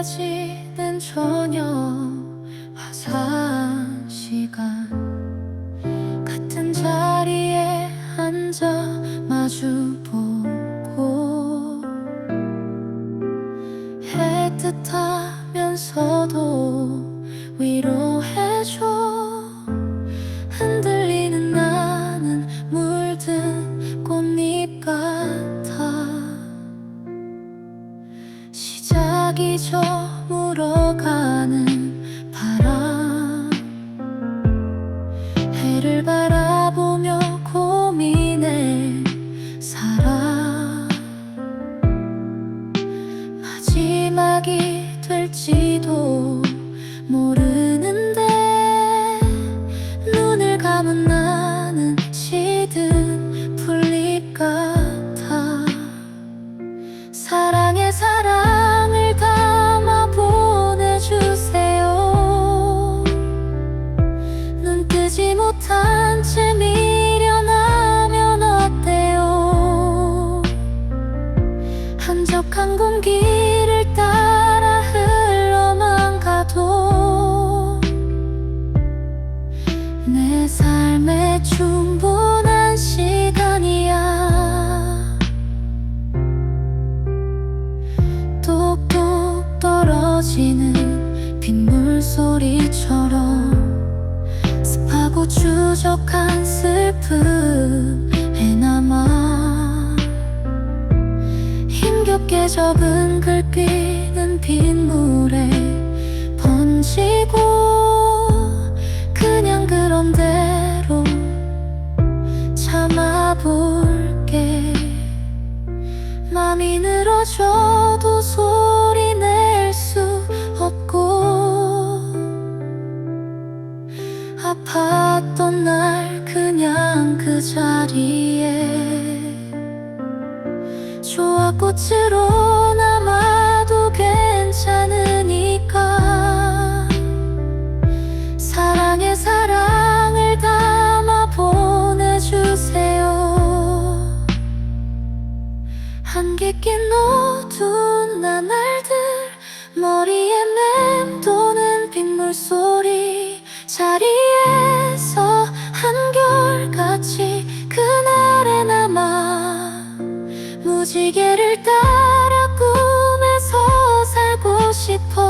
사라지는 저녁 화사한 시간. 같은 자리에 앉아 마주 보고 애틋하면서도 시작이 저물어가는 바람. 해를 바라 삶에 충분한 시간이야. 똑똑 떨어지는 빗물 소리처럼 습하고 추적한 슬픔에 남아 힘겹게 적은 글귀는 빗물에 늘어져도 소리 낼 수 없고 아팠던 날 그냥 그 자리에 조화꽃으로 한개 낀 어두운 나날들 머리에 맴도는 빗물 소리 자리에서 한결같이 그날에 남아 무지개를 따라 꿈에서 살고 싶어